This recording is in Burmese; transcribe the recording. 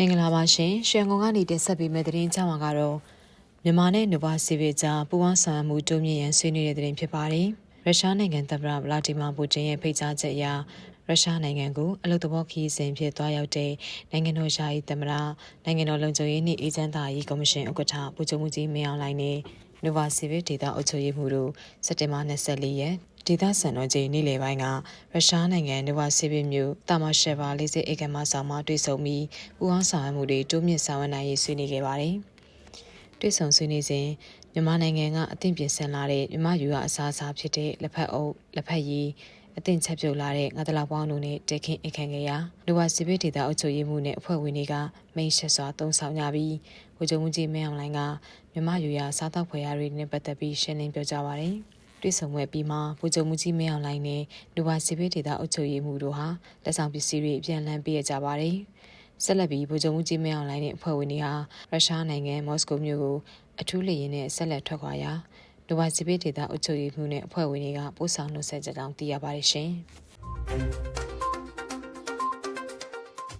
င်္ဂလာပါရှင်ရွှေငုံကနေတင်ဆက်ပေးမယ့်သတင်းကြောင်းမှာကတော့မြန်မာနဲ့နူဘာစီဗီကြားပူးပေါင်းဆောင်ရွက်မှုတိုးမြင့်ရန်ဆွေးနွေးတဲ့သတင်းဖြစ်ပါတယ်ရုရှားနိုင်ငံသမ္မတဗလာဒီမာပူတင်ရဲ့ဖိတ်ကြားချက်အရရုရှားနိုင်ငံကိုအလုသဘောခီးစဉ်ဖြစ်သွားရောက်တဲ့နိုင်ငံတော်ယာယီသမ္မတနိုင်ငံတော်လုံခြုံရေးနှင့်အေဂျင့်သားရေးကော်မရှင်ဥက္ကဋ္ဌပူချုပ်မှုကြီးမင်းအောင်လှိုင်နဲ့နူဘာစီဗီဒေတာအုပ်ချုပ်ရေးမှူးတို့စက်တင်ဘာ24ရက် ဒေသစံတော်ချိန်နေ့လယ်ပိုင်းကရုရှားနိုင်ငံနူဝါစီဗီမြို့တာမရှယ်ဘာလေးစစ်အေကမဆောင်မှာတွေ့ဆုံပြီးပူးပေါင်းဆောင်ရွက်မှုတွေတိုးမြင့်ဆောင်ရွက်နိုင်ရေးဆွေးနွေးခဲ့ပါတယ်။တွေ့ဆုံဆွေးနွေးစဉ်မြန်မာနိုင်ငံကအသင့်ပြင်ဆင်လာတဲ့မြန်မာယူအစားအစာဖြစ်တဲ့လက်ဖက်အုပ်လက်ဖက်ရည်အသင်ချက်ပြုတ်လာတဲ့ငါးတလောက်ပေါင်းတို့နဲ့တေခင်အခန့်ခဲ့ရာလူဝစီဗီဒေတာအုပ်ချုပ်ရေးမှုနဲ့အဖွဲ့ဝင်တွေကမိတ်ဆက်စွာတုံးဆောင်ကြပြီးဗိုလ်ချုပ်မှုကြီးမင်းအောင်လှိုင်ကမြန်မာယူရစားတောက်ဖွယ်ရာတွေနဲ့ပတ်သက်ပြီးရှင်းလင်းပြောကြားပါတယ်။ တွေ့ဆုံပွဲပြီးမှဗိုလ်ချုပ်မှုကြီးမင်းအောင်လှိုင်နဲ့လူဝစီဗီဒေတာအုပ်ချုပ်ရေးမှုတို့ဟာလက်ဆောင်ပစ္စည်းတွေအပြန်အလှန်ပေးရကြပါတယ်။ဆက်လက်ပြီးဗိုလ်ချုပ်မှုကြီးမင်းအောင်လှိုင်နဲ့အဖွဲ့ဝင်တွေဟာရုရှားနိုင်ငံမော်စကိုမြို့ကိုအထူးလေယာဉ်နဲ့ဆက်လက်ထွက်ခွာရာဒိုဘာစီပေဒေတာအုပ်ချုပ်ရေးမှုနဲ့အဖွဲ့ဝင်တွေကပို့ဆောင်နှုတ်ဆက်ကြကြောင်းသိရပါတယ်ရှင်။